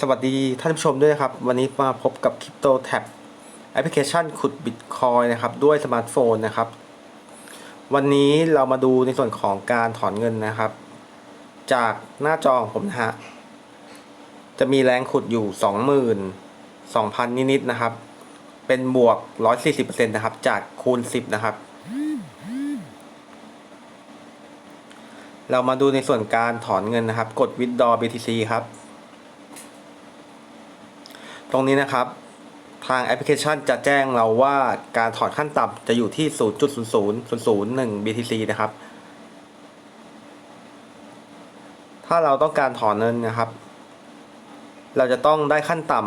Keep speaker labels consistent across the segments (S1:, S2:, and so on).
S1: สวัสดีท่านผู้ชมด้วยนะครับ วันนี้มาพบกับ Crypto Tab แอปพลิเคชันขุด Bitcoin นะครับ ด้วยสมาร์ทโฟนนะครับ วันนี้เรามาดูในส่วนของการถอนเงินนะครับ จากหน้าจอของผมนะฮะ จะมีแรงขุดอยู่ 22,000 นิดๆนะครับ เป็นบวก 140%นะครับ จากคูณ 10 นะครับ เรามาดูในส่วนการถอนเงินนะครับ กด withdraw BTC ครับ ตรงนี้นะครับ ทางแอปพลิเคชันจะแจ้งเราว่าการถอนขั้นต่ำจะอยู่ที่ 0.00001 BTC นะครับ ถ้าเราต้องการถอนเงินนะครับ เราจะต้องได้ขั้นต่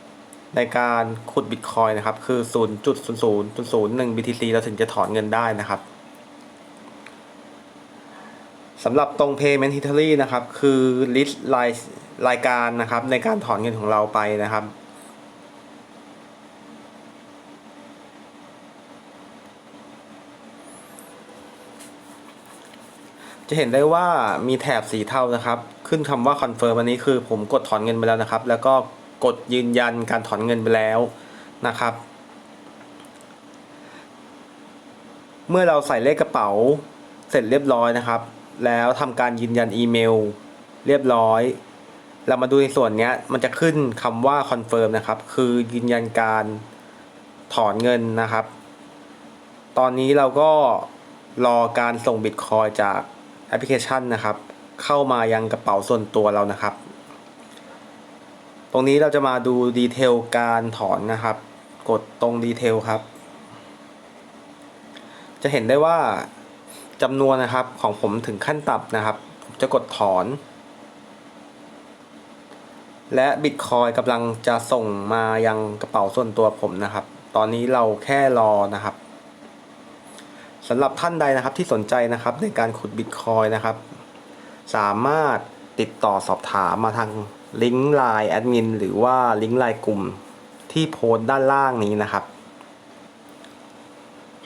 S1: ำในการขุดบิตคอยนะครับ คือ 0.00001 BTC เราถึงจะถอนเงินได้นะครับสำหรับตรง Payment History นะครับ คือ list รายรายการนะครับในการถอนเงินของเราไปนะครับ จะเห็นได้ว่ามีแถบสีเทานะครับ ขึ้นคำว่า confirm อันนี้คือผมกดถอนเงินไปแล้วนะครับ แล้วก็กดยืนยันการถอนเงินไปแล้วนะครับ เมื่อเราใส่เลขกระเป๋าเสร็จเรียบร้อยนะครับ แล้วทำการยืนยันอีเมล เรียบร้อย เรามาดูในส่วนนี้มันจะขึ้นคำว่า confirm นะครับ คือยืนยันการถอนเงินนะครับ ตอนนี้เราก็รอการส่งบิตคอยจาก แอปพลิเคชันนะครับ เข้ามายังกระเป๋าส่วนตัวเรานะครับ ตรงนี้เราจะมาดูดีเทลการถอนนะครับ กดตรงดีเทลครับ จะเห็นได้ว่าจำนวนนะครับของผมถึงขั้นต่ำนะครับ จะกดถอน และบิตคอยกำลังจะส่งมายังกระเป๋าส่วนตัวผมนะครับ ตอนนี้เราแค่รอนะครับ สำหรับท่านใดนะครับที่สนใจนะครับในการขุดบิตคอยนะครับ สามารถติดต่อสอบถามมาทางลิงก์ไลน์แอดมินหรือว่าลิงก์ไลน์กลุ่มที่โพสต์ด้านล่างนี้นะครับ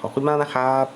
S1: ขอบคุณมากนะครับ